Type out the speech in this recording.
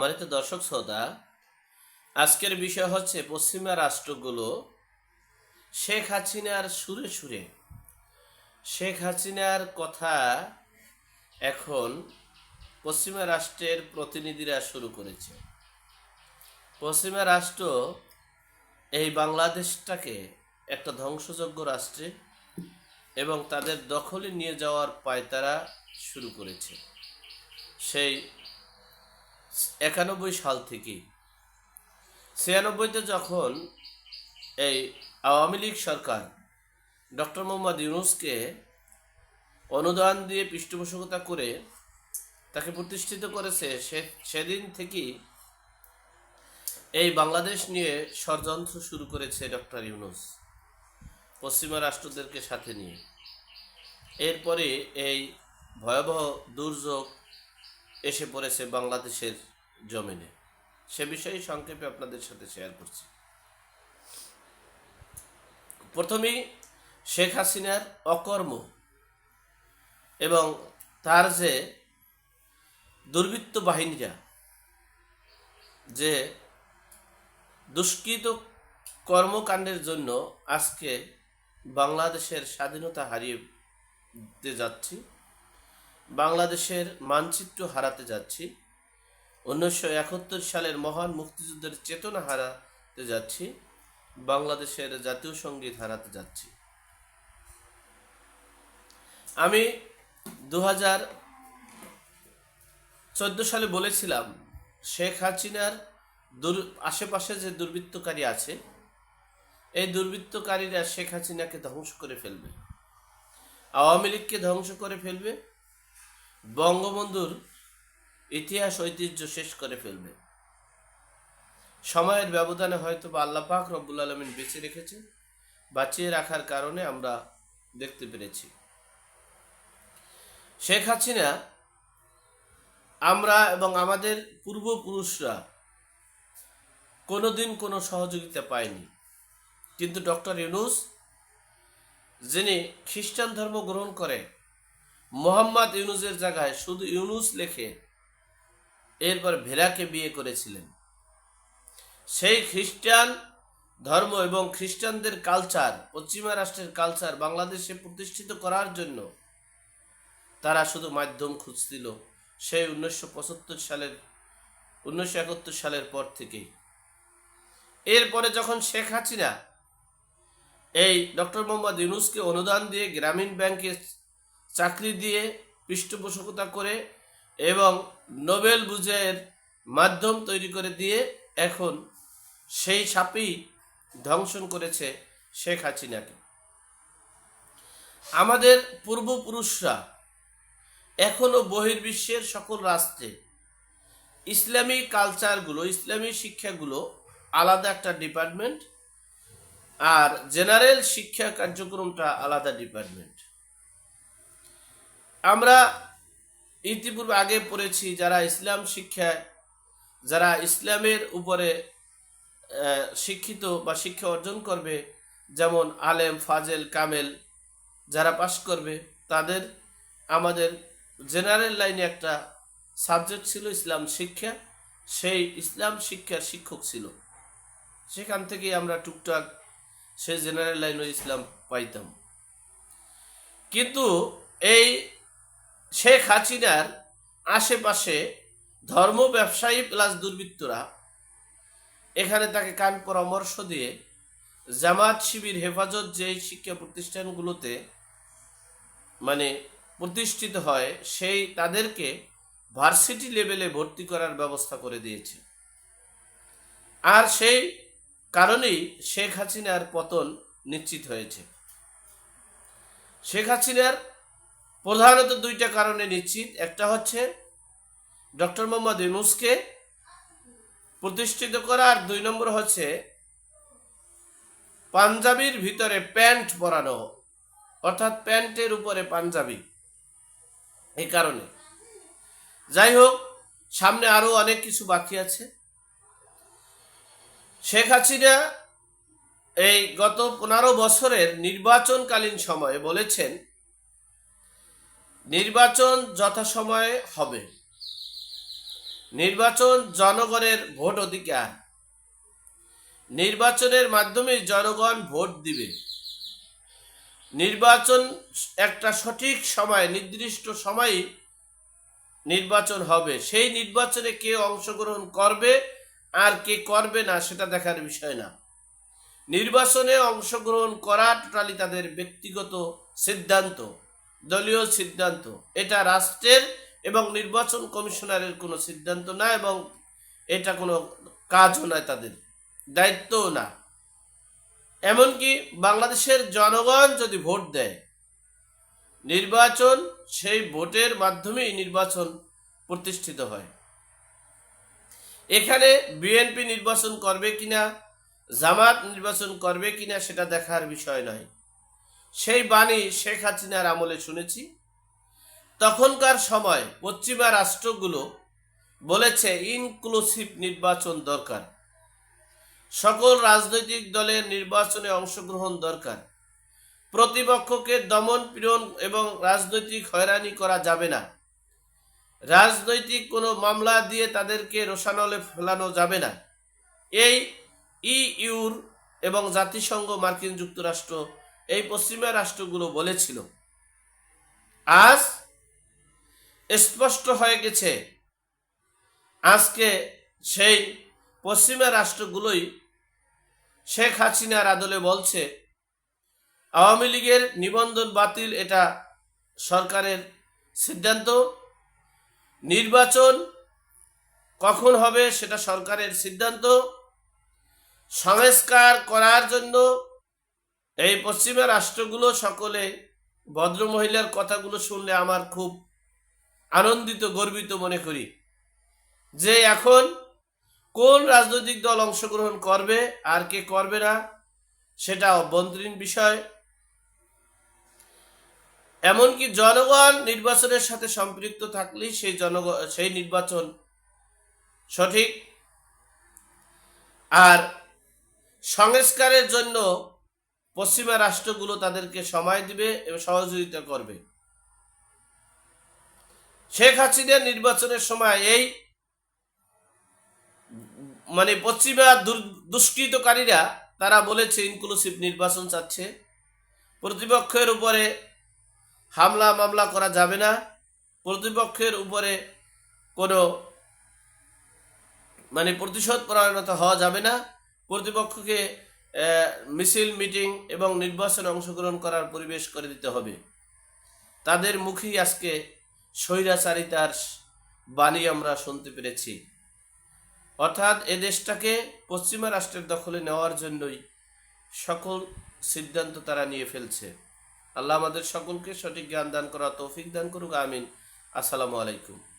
সম্মানিত দর্শক শ্রোতা, আজকের বিষয় হচ্ছে পশ্চিমা রাষ্ট্রগুলো শেখ হাসিনার সুরে সুরে। শেখ হাসিনার কথা এখন পশ্চিমা রাষ্ট্রের প্রতিনিধিরা শুরু করেছে। পশ্চিমা রাষ্ট্র এই বাংলাদেশটাকে একটা ধ্বংসযোগ্য রাষ্ট্রে এবং তাদের দখলে নিয়ে যাওয়ার পায়তারা শুরু করেছে। সেই একানব্বই সাল থেকে ছিয়ানব্বইতে যখন এই আওয়ামী লীগ সরকার ডক্টর মোহাম্মদ ইউনুসকে অনুদান দিয়ে পৃষ্ঠপোষকতা করে তাকে প্রতিষ্ঠিত করেছে, সে, সেদিন থেকেই এই বাংলাদেশ নিয়ে ষড়যন্ত্র শুরু করেছে ডক্টর ইউনুস, পশ্চিমা রাষ্ট্রদেরকে সাথে নিয়ে। এরপরে এই ভয়াবহ দুর্যোগ এসে পড়েছে বাংলাদেশের জমিনে। সে বিষয়ে সংক্ষেপে আপনাদের সাথে শেয়ার করছি। প্রথমেই শেখ হাসিনার অকর্ম এবং তার যে দুর্বৃত্ত বাহিনীরা, যে দুষ্কৃত কর্মকাণ্ডের জন্য আজকে বাংলাদেশের স্বাধীনতা হারিয়ে যাচ্ছি বাংলাদেশের মানচিত্র হারাতে যাচ্ছি। উনিশশো একাত্তর সালের মহান মুক্তিযুদ্ধের চেতনা হারাতে যাচ্ছি। বাংলাদেশের জাতীয় সংগীত হারাতে যাচ্ছি। আমি দু হাজার চোদ্দ সালে বলেছিলাম, শেখ হাসিনার দুর, আশেপাশে যে দুর্বৃত্তকারী আছে, এই দুর্বৃত্তকারীরা শেখ হাসিনাকে ধ্বংস করে ফেলবে। আওয়ামী লীগকে ধ্বংস করে ফেলবে। বঙ্গবন্ধুর ইতিহাস ঐতিহ্য শেষ করে ফেলবে। সময়ের ব্যবধানে হয়তো বা আল্লাহ পাক রব্বুল আলমিন বেঁচে রেখেছে বাঁচিয়ে রাখার কারণে আমরা দেখতে পেরেছি। শেখ হাসিনা, আমরা এবং আমাদের পূর্বপুরুষরা কোনোদিন কোনো সহযোগিতা পায়নি। কিন্তু ডক্টর ইউনুস, যিনি খ্রিস্টান ধর্ম গ্রহণ করে মোহাম্মদ ইউনুসের জায়গায় শুধু ইউনুস লেখে এরপর ভেরাকে বিয়ে করেছিলেন। সেই খ্রিস্টান ধর্ম এবং খ্রিস্টানদের কালচার, পশ্চিমা রাষ্ট্রের কালচার বাংলাদেশে প্রতিষ্ঠিত করার জন্য তারা শুধু মাধ্যম খুঁজছিল সেই উনিশশো পঁচাত্তর সালের, উনিশশো একাত্তর সালের পর থেকেই। এরপরে যখন শেখ হাসিনা এই ডক্টর মোহাম্মদ ইউনুসকে অনুদান দিয়ে গ্রামীণ ব্যাংকে চাকরি দিয়ে পৃষ্ঠপোষকতা করে এবং নোবেল বুঝের মাধ্যম তৈরি করে দিয়ে এখন সেই সাপেই ধ্বংসন করেছে শেখ হাসিনাকে। আমাদের পূর্বপুরুষরা এখনও বহির্বিশ্বের সকল রাষ্ট্রে ইসলামী কালচারগুলো, ইসলামী শিক্ষাগুলো আলাদা একটা ডিপার্টমেন্ট আর জেনারেল শিক্ষা কার্যক্রমটা আলাদা ডিপার্টমেন্ট। আমরা ইতিপূর্বে আগে পড়েছি যারা ইসলাম শিক্ষায়, যারা ইসলামের উপরে শিক্ষিত বা শিক্ষা অর্জন করবে, যেমন আলেম, ফাজেল, কামেল, যারা পাশ করবে, তাদের আমাদের জেনারেল লাইনে একটা সাবজেক্ট ছিল ইসলাম শিক্ষা। সেই ইসলাম শিক্ষার শিক্ষক ছিল। সেখান থেকেই আমরা টুকটাক সেই জেনারেল লাইনে ইসলাম পাইতাম। কিন্তু এই শেখ হাসিনার আশেপাশে ধর্ম ব্যবসায়ী প্লাস দুর্বৃত্তরা এখানে তাকে কান পরামর্শ দিয়ে জামাত শিবির হেফাজত যেই শিক্ষা প্রতিষ্ঠানগুলোতে মানে প্রতিষ্ঠিত হয়, সেই তাদেরকে ভার্সিটি লেভেলে ভর্তি করার ব্যবস্থা করে দিয়েছে। আর সেই কারণেই শেখ হাসিনার পতন নিশ্চিত হয়েছে। শেখ হাসিনার প্রধানত দুইটা কারণে নিশ্চিত। একটা হচ্ছে ডক্টর মোহাম্মদ ইউনুসকে প্রতিষ্ঠিত করা আর দুই নম্বর হচ্ছে পাঞ্জাবির ভিতরে প্যান্ট পরানো, অর্থাৎ প্যান্টের উপরে পাঞ্জাবি। এই কারণে। যাই হোক, সামনে আরও অনেক কিছু বাকি আছে। শেখ হাসিনা এই গত পনেরো বছরের নির্বাচনকালীন সময়ে বলেছেন নির্বাচন যথাসময়ে হবে। নির্বাচন জনগণের ভোট অধিকার। নির্বাচনের মাধ্যমে জনগণ ভোট দিবে। নির্বাচন একটা সঠিক সময়, নির্দিষ্ট সময়ে নির্বাচন হবে। সেই নির্বাচনে কে অংশগ্রহণ করবে, আর কে করবে না, সেটা দেখার বিষয় না। নির্বাচনে অংশগ্রহণ করা টোটালি তাদের ব্যক্তিগত সিদ্ধান্ত। দলীয় সিদ্ধান্ত। এটা রাষ্ট্রের এবং নির্বাচন কমিশনারের কোনো সিদ্ধান্ত না এবং এটা কোনো কাজও নয় তাদের, দায়িত্বও না। এমনকি বাংলাদেশের জনগণ যদি ভোট দেয়, নির্বাচন সেই ভোটের মাধ্যমেই নির্বাচন প্রতিষ্ঠিত হয়। এখানে বিএনপি নির্বাচন করবে কিনা, জামাত নির্বাচন করবে কিনা সেটা দেখার বিষয় নয়। সেই বাণী শেখ হাসিনার আমলে শুনেছি। তখনকার সময় পশ্চিমা রাষ্ট্রগুলো বলেছে ইনক্লুসিভ নির্বাচন দরকার। সকল রাজনৈতিক দলের নির্বাচনে অংশগ্রহণ দরকার। প্রতিপক্ষকে দমন পীড়ন এবং রাজনৈতিক হয়রানি করা যাবে না। রাজনৈতিক কোনো মামলা দিয়ে তাদেরকে রোশানলে ফেলানো যাবে না। এই ইউর এবং জাতিসংঘ মার্কিন যুক্তরাষ্ট্র এই পশ্চিমা রাষ্ট্রগুলো বলেছিল। আজ স্পষ্ট হয়ে গেছে, আজকে সেই পশ্চিমা রাষ্ট্রগুলোই শেখ হাসিনার আদলে বলছে, আওয়ামী লীগের নিবন্ধন বাতিল, এটা সরকারের সিদ্ধান্ত। নির্বাচন কখন হবে সেটা সরকারের সিদ্ধান্ত। সংস্কার করার জন্য এই পশ্চিমা রাষ্ট্রগুলো সকলে ভদ্র মহিলার কথাগুলো শুনলে আমার খুব আনন্দিত, গর্বিত মনে করি। যে এখন কোন রাজনৈতিক দল অংশগ্রহণ করবে, আর কে করবে না, সেটা অভ্যন্তরীণ বিষয়। এমনকি জনগণ নির্বাচনের সাথে সম্পৃক্ত থাকলেই সেই জনগণ সেই নির্বাচন সঠিক। আর সংস্কারের জন্য পশ্চিমা রাষ্ট্রগুলো তাদেরকে সময় দিবে এবং সহযোগিতা করবে। শেখ হাসিনার নির্বাচনের সময় এই মানে পশ্চিমা দুষ্কৃতকারীরা, তারা বলেছে ইনক্লুসিভ নির্বাচন চাচ্ছে। প্রতিপক্ষের উপরে হামলা, মামলা করা যাবে না। প্রতিপক্ষের উপরে কোনো মানে প্রতিশোধ পরায়ণতা হওয়া যাবে না। প্রতিপক্ষকে মিছিল, মিটিং এবং নির্বাচনে অংশগ্রহণ করার পরিবেশ করে দিতে হবে। তাদের মুখেই আজকে স্বৈরাচারিতার বাণী আমরা শুনতে পেরেছি। অর্থাৎ এ দেশটাকে পশ্চিমা রাষ্ট্রের দখলে নেওয়ার জন্যই সকল সিদ্ধান্ত তারা নিয়ে ফেলছে। আল্লাহ আমাদের সকলকে সঠিক জ্ঞান দান করা তৌফিক দান করুক, আমিন। আসসালামু আলাইকুম।